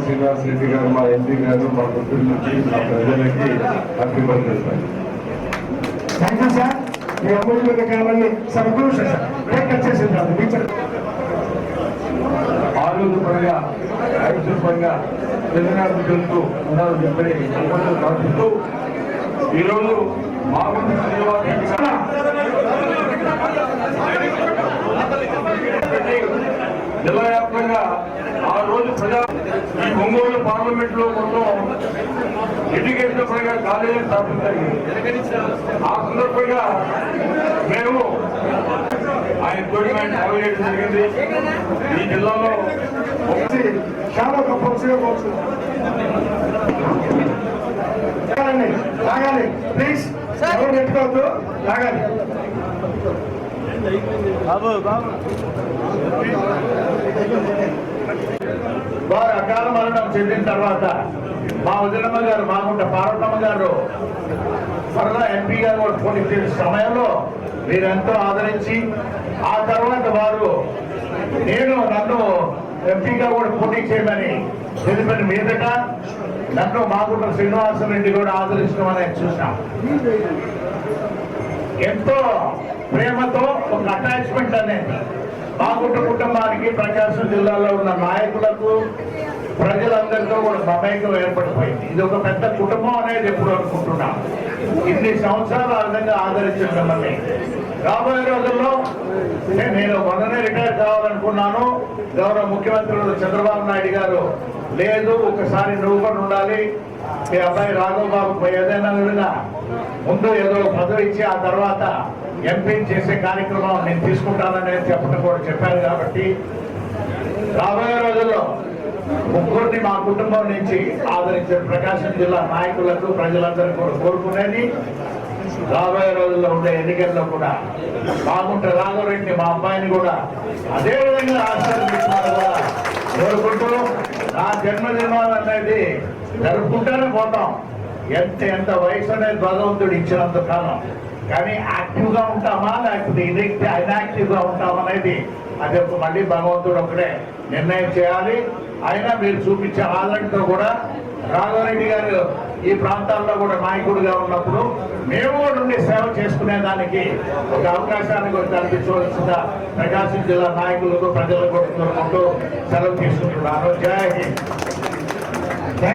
శ్రీనివాస్ రెడ్డి గారు మా ఎంపీ గారు మా గుంటూరు నుంచి మా ప్రజలకి సార్. థ్యాంక్ యూ సార్ మీ అమూల్యమైన కాలాన్ని ఆరోగ్య పరంగా ఆయుష్ పరంగా తెలంగాణ తెలుస్తూ ఉండాలని చెప్పని అనుకుంటూ ప్రార్థిస్తూ ఈరోజు మా జిల్లా వ్యాప్తంగా ఆ రోజు ప్రజా ఈ ఒంగోలు పార్లమెంట్లో మొత్తం ఎడ్యుకేషన్ పరంగా కాలేజీలు స్థాపించాయి. ఆ సందర్భంగా మేము ఆయన తోటి ఆయన చేయడం జరిగింది. ఈ జిల్లాలో ఒకటి చాలా గొప్ప విషయం వచ్చు లాగాలి లాగాలి ప్లీజ్ ఎవరు పెట్టుకోవద్దు లాగాలి వారు అకాల మరణం చెందిన తర్వాత మా వదినమ్మ గారు మాకుంట పార్వతమ్మ గారు మరలా ఎంపీ గారు కూడా పోటీ చేసే సమయంలో మీరెంతో ఆదరించి ఆ తర్వాత వారు నేను నన్ను ఎంపీగా కూడా పోటీ చేయమని తెలిపిన మీదట నన్ను మాగుంట శ్రీనివాసరెడ్డి కూడా ఆదరించడం అనేది చూసాం ఎంతో ప్రేమతో ఒక అటాచ్మెంట్ అనేది మా కుటుంబానికి ప్రకాశం జిల్లాలో ఉన్న నాయకులకు ప్రజలందరితో కూడా మమేకం ఏర్పడిపోయింది. ఇది ఒక పెద్ద కుటుంబం అనేది ఎప్పుడు అనుకుంటున్నాం. ఇన్ని సంవత్సరాలు ఆ విధంగా ఆదరించిన మిమ్మల్ని. రాబోయే రోజుల్లో నేను మొన్ననే రిటైర్ కావాలనుకున్నాను. గౌరవ ముఖ్యమంత్రులు చంద్రబాబు నాయుడు గారు లేదు ఒకసారి నువ్వు కూడా ఉండాలి. మీ అబ్బాయి రాఘవ్ బాబు ఏదైనా విధంగా ముందు ఏదో పదవి ఇచ్చి ఆ తర్వాత ఎంపీని చేసే కార్యక్రమం నేను తీసుకుంటానని చెప్పడం కూడా చెప్పారు కాబట్టి రాబోయే రోజుల్లో ముగ్గురిని మా కుటుంబం నుంచి ఆదరించే ప్రకాశం జిల్లా నాయకులకు ప్రజలందరూ కూడా కోరుకునేది రాబోయే రోజుల్లో ఉండే ఎన్నికల్లో కూడా బాగుంటే రాఘవరెడ్డి మా అబ్బాయిని కూడా అదేవిధంగా ఆశీర్వదించాలని కూడా కోరుకుంటూ నా జన్మదినం అనేది జరుపుకుంటూనే పోతాం. ఎంత ఎంత వయసు అనేది భగవంతుడు ఇచ్చినంత కాలం. కానీ యాక్టివ్గా ఉంటామా? లేకపోతే ఇన్యాక్టివ్గా ఉంటామా అనేది అది ఒక మళ్ళీ భగవంతుడు ఒకటే నిర్ణయం చేయాలి. అయినా మీరు చూపించే ఆదరణతో కూడా రాఘవరెడ్డి గారు ఈ ప్రాంతాల్లో కూడా నాయకుడిగా ఉన్నప్పుడు మేము కూడా ఉండి సేవ చేసుకునే దానికి ఒక అవకాశాన్ని కూడా కల్పించవలసిన ప్రకాశం జిల్లా నాయకులకు ప్రజలకు కూడా కోరుకుంటూ సెలవు తీసుకుంటున్నాను. జై హింద్.